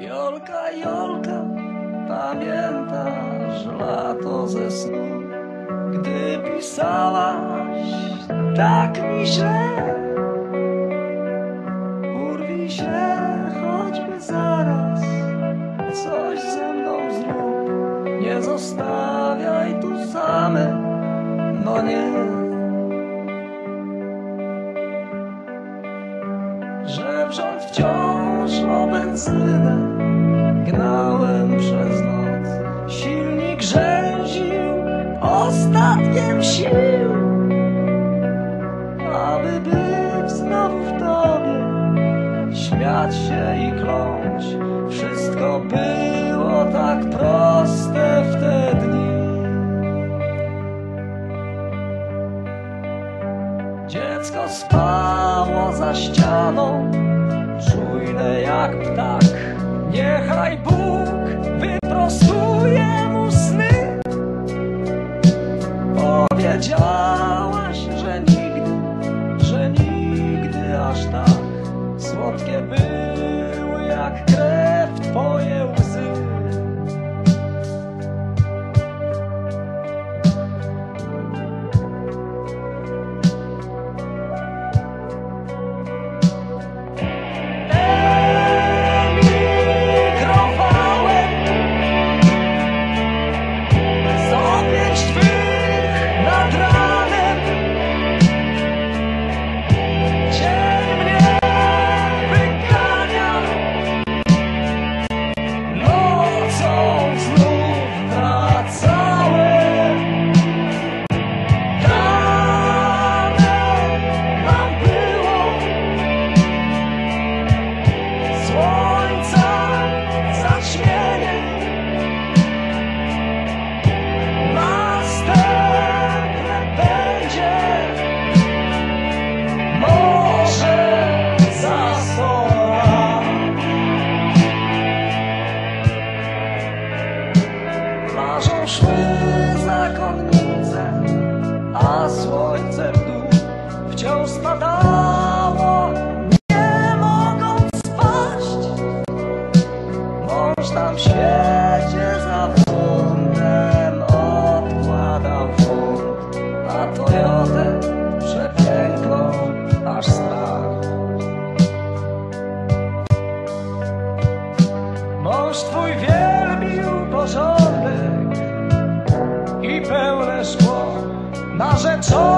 Jolka, Jolka, pamiętasz lato ze snu, gdy pisałaś tak mi źle. Urwij się choćby zaraz, coś ze mną zrób, nie zostawiaj tu same, no nie. Benzynę gnałem przez noc. Silnik rzęził ostatkiem sił, aby być znowu w tobie, śmiać się i kląć. Wszystko było tak proste w te dni. Dziecko spało za ścianą, czujne jak ptak. Niechaj Bóg melodię przepiękną aż strach. Mąż wielbił i pełne szkło narzeczone.